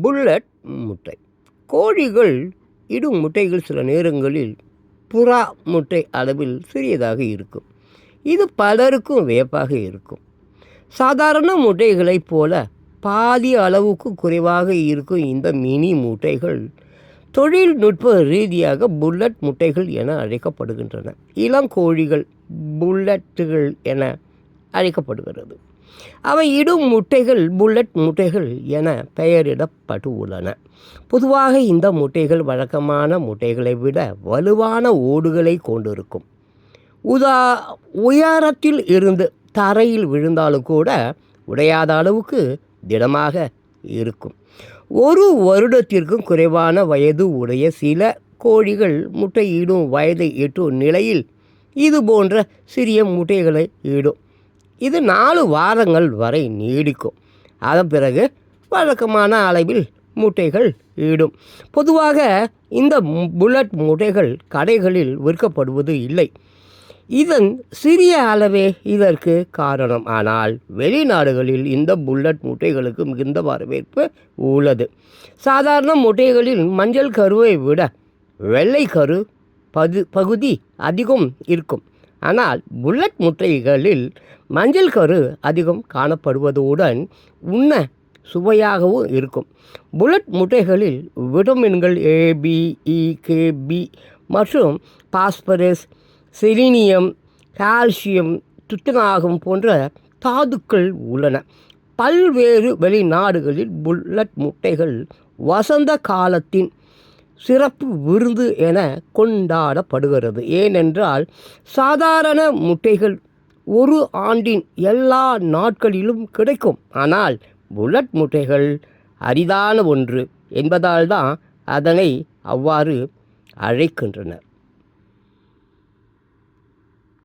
Bullet முட்டை. கோழிகள் இடும் முட்டைகள் சில நேரங்களில் புறா முட்டை அளவில் சிறியதாக இருக்கும். இது பலருக்கும் வியப்பாக இருக்கும். சாதாரண முட்டைகளைப் போல பாதி அளவுக்கு குறைவாக இருக்கும் இந்த மினி முட்டைகள் தொழில்நுட்ப ரீதியாக புல்லட் முட்டைகள் என அழைக்கப்படுகின்றன. இளங்கோழிகள் புல்லட்டுகள் என அழைக்கப்படுகிறது. அவை இடும் முட்டைகள் புல்லட் முட்டைகள் என பெயரிடப்பட்டுள்ளன பொதுவாக இந்த முட்டைகள் வழக்கமான முட்டைகளை விட வலுவான ஓடுகளை கொண்டிருக்கும். உதா உயரத்தில் இருந்து தரையில் விழுந்தாலும் கூட உடையாத அளவுக்கு திடமாக இருக்கும். ஒரு வருடத்திற்கும் குறைவான வயது உடைய சில கோழிகள் முட்டையிடும் வயதை எட்டும் நிலையில் இது போன்ற சிறிய முட்டைகளை இடும். இது நாலு வாரங்கள் வரை நீடிக்கும். அதன் பிறகு வழக்கமான அளவில் மூட்டைகள் இடும். பொதுவாக இந்த புல்லட் மூட்டைகள் கடைகளில் விற்கப்படுவது இல்லை. இதன் சிறிய அளவே இதற்கு காரணம். ஆனால் வெளிநாடுகளில் இந்த புல்லட் மூட்டைகளுக்கு மிகுந்த வரவேற்பு உள்ளது. சாதாரண மூட்டைகளில் மஞ்சள் கருவை விட வெள்ளை கரு பது பகுதி அதிகம் இருக்கும். ஆனால் புல்லட் முட்டைகளில் மஞ்சள் கரு அதிகம் காணப்படுவதுடன் உண்ண சுவையாகவும் இருக்கும். புல்லட் முட்டைகளில் விட்டமின்கள் A B E K B மற்றும் பாஸ்பரஸ் செலினியம் கால்சியம் துத்தநாகம் போன்ற தாதுக்கள் உள்ளன. பல்வேறு வெளிநாடுகளில் புல்லட் முட்டைகள் வசந்த காலத்தின் சிறப்பு விருந்து என கொண்டாடப்படுகிறது. ஏனென்றால் சாதாரண முட்டைகள் ஒரு ஆண்டின் எல்லா நாட்களிலும் கிடைக்கும். ஆனால் புல்லட் முட்டைகள் அரிதான ஒன்று என்பதால் தான் அதனை அவ்வாறு அழைக்கின்றனர்.